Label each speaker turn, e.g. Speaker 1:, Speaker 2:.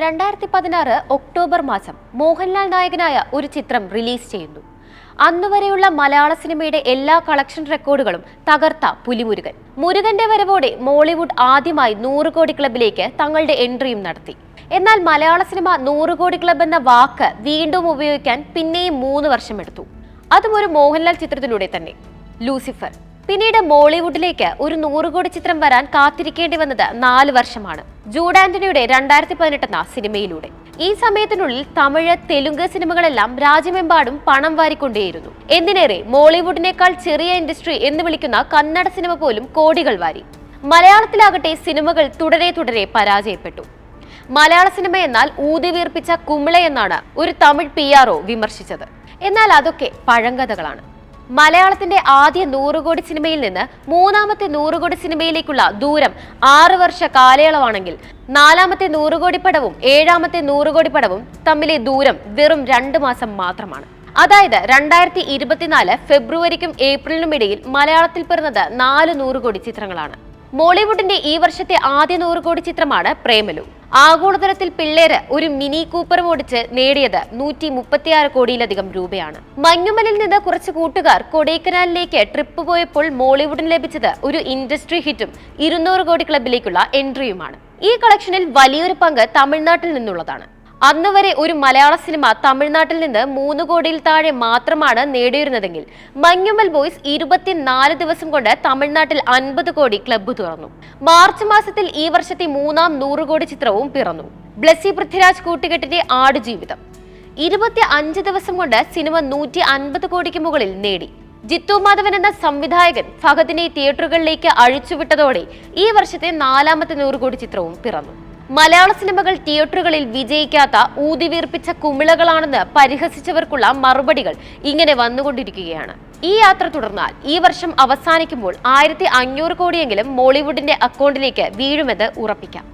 Speaker 1: രണ്ടായിരത്തി പതിനാറ് ഒക്ടോബർ മാസം മോഹൻലാൽ നായകനായ ഒരു ചിത്രം റിലീസ് ചെയ്യുന്നു. അന്നുവരെയുള്ള മലയാള സിനിമയുടെ എല്ലാ കളക്ഷൻ റെക്കോർഡുകളും തകർത്ത പുലിമുരുകൻ. മുരുകന്റെ വരവോടെ മോളിവുഡ് ആദ്യമായി നൂറ് കോടി ക്ലബിലേക്ക് തങ്ങളുടെ എൻട്രിയും നടത്തി. എന്നാൽ മലയാള സിനിമ നൂറ് കോടി ക്ലബ് എന്ന വാക്ക് വീണ്ടും ഉപയോഗിക്കാൻ പിന്നെയും മൂന്ന് വർഷമെടുത്തു അതും ഒരു മോഹൻലാൽ ചിത്രത്തിലൂടെ തന്നെ. ലൂസിഫർ. പിന്നീട് മോളിവുഡിലേക്ക് ഒരു നൂറ് കോടി ചിത്രം വരാൻ കാത്തിരിക്കേണ്ടി വന്നത് നാല് വർഷമാണ്. ജൂഡ് ആന്റണിയുടെ രണ്ടായിരത്തി പതിനെട്ടെന്ന സിനിമയിലൂടെ. ഈ സമയത്തിനുള്ളിൽ തമിഴ് തെലുങ്ക് സിനിമകളെല്ലാം രാജ്യമെമ്പാടും പണം വാരിക്കൊണ്ടേയിരുന്നു. എന്തിനേറെ മോളിവുഡിനേക്കാൾ ചെറിയ ഇൻഡസ്ട്രി എന്ന് വിളിക്കുന്ന കന്നഡ സിനിമ പോലും കോടികൾ വാരി. മലയാളത്തിലാകട്ടെ സിനിമകൾ തുടരെ തുടരെ പരാജയപ്പെട്ടു. മലയാള സിനിമ എന്നാൽ ഊതിവീർപ്പിച്ച കുമിള എന്നാണ് ഒരു തമിഴ് പി ആർ വിമർശിച്ചത്. എന്നാൽ അതൊക്കെ പഴങ്കഥകളാണ്. മലയാളത്തിന്റെ ആദ്യ നൂറുകോടി സിനിമയിൽ നിന്ന് മൂന്നാമത്തെ നൂറുകോടി സിനിമയിലേക്കുള്ള ദൂരം ആറ് വർഷ കാലയളവാണെങ്കിൽ നാലാമത്തെ നൂറുകോടി പടവും ഏഴാമത്തെ നൂറുകോടി പടവും തമ്മിലെ ദൂരം വെറും രണ്ട് മാസം മാത്രമാണ്. അതായത് രണ്ടായിരത്തി ഇരുപത്തിനാല് ഫെബ്രുവരിക്കും ഏപ്രിലിനും ഇടയിൽ മലയാളത്തിൽ പിറന്നത് നാല് നൂറുകോടി ചിത്രങ്ങളാണ്. മോളിവുഡിന്റെ ഈ വർഷത്തെ ആദ്യ നൂറുകോടി ചിത്രമാണ് പ്രേമലു. ആഗോളതലത്തിൽ പിള്ളേര് ഒരു മിനി കൂപ്പറും ഓടിച്ച് നേടിയത് നൂറ്റി മുപ്പത്തിയാറ് കോടിയിലധികം രൂപയാണ്. മഞ്ഞുമലിൽ നിന്ന് കുറച്ച് കൂട്ടുകാർ കൊടൈക്കനാലിലേക്ക് ട്രിപ്പ് പോയപ്പോൾ മോളിവുഡിന് ലഭിച്ചത് ഒരു ഇൻഡസ്ട്രി ഹിറ്റും ഇരുന്നൂറ് കോടി ക്ലബിലേക്കുള്ള എൻട്രിയുമാണ്. ഈ കളക്ഷനിൽ വലിയൊരു പങ്ക് തമിഴ്നാട്ടിൽ നിന്നുള്ളതാണ്. അന്ന് വരെ ഒരു മലയാള സിനിമ തമിഴ്നാട്ടിൽ നിന്ന് മൂന്ന് കോടിയിൽ താഴെ മാത്രമാണ് നേടിയിരുന്നതെങ്കിൽ മഞ്ഞുമൽ ബോയ്സ് ഇരുപത്തിനാല് ദിവസം കൊണ്ട് തമിഴ്നാട്ടിൽ അൻപത് കോടി ക്ലബ്ബ് തുറന്നു. മാർച്ച് മാസത്തിൽ ഈ വർഷത്തെ മൂന്നാം നൂറ് കോടി ചിത്രവും പിറന്നു. ബ്ലസ്സി പൃഥ്വിരാജ് കൂട്ടുകെട്ടിന്റെ ആടുജീവിതം. ഇരുപത്തി അഞ്ച് ദിവസം കൊണ്ട് സിനിമ നൂറ്റി അൻപത് കോടിക്ക് മുകളിൽ നേടി. ജിത്തു മാധവൻ എന്ന സംവിധായകൻ ഫഹദിനെ തിയേറ്ററുകളിലേക്ക് അഴിച്ചുവിട്ടതോടെ ഈ വർഷത്തെ നാലാമത്തെ നൂറ് കോടി ചിത്രവും പിറന്നു. മലയാള സിനിമകൾ തിയേറ്ററുകളിൽ വിജയിക്കാത്ത ഊതിവീർപ്പിച്ച കുമിളകളാണെന്ന് പരിഹസിച്ചവർക്കുള്ള മറുപടികൾ ഇങ്ങനെ വന്നുകൊണ്ടിരിക്കുകയാണ്. ഈ യാത്ര തുടർന്നാൽ ഈ വർഷം അവസാനിക്കുമ്പോൾ ആയിരത്തി അഞ്ഞൂറ് കോടിയെങ്കിലും മോളിവുഡിന്റെ അക്കൗണ്ടിലേക്ക് വീഴുമെന്ന് ഉറപ്പിക്കാം.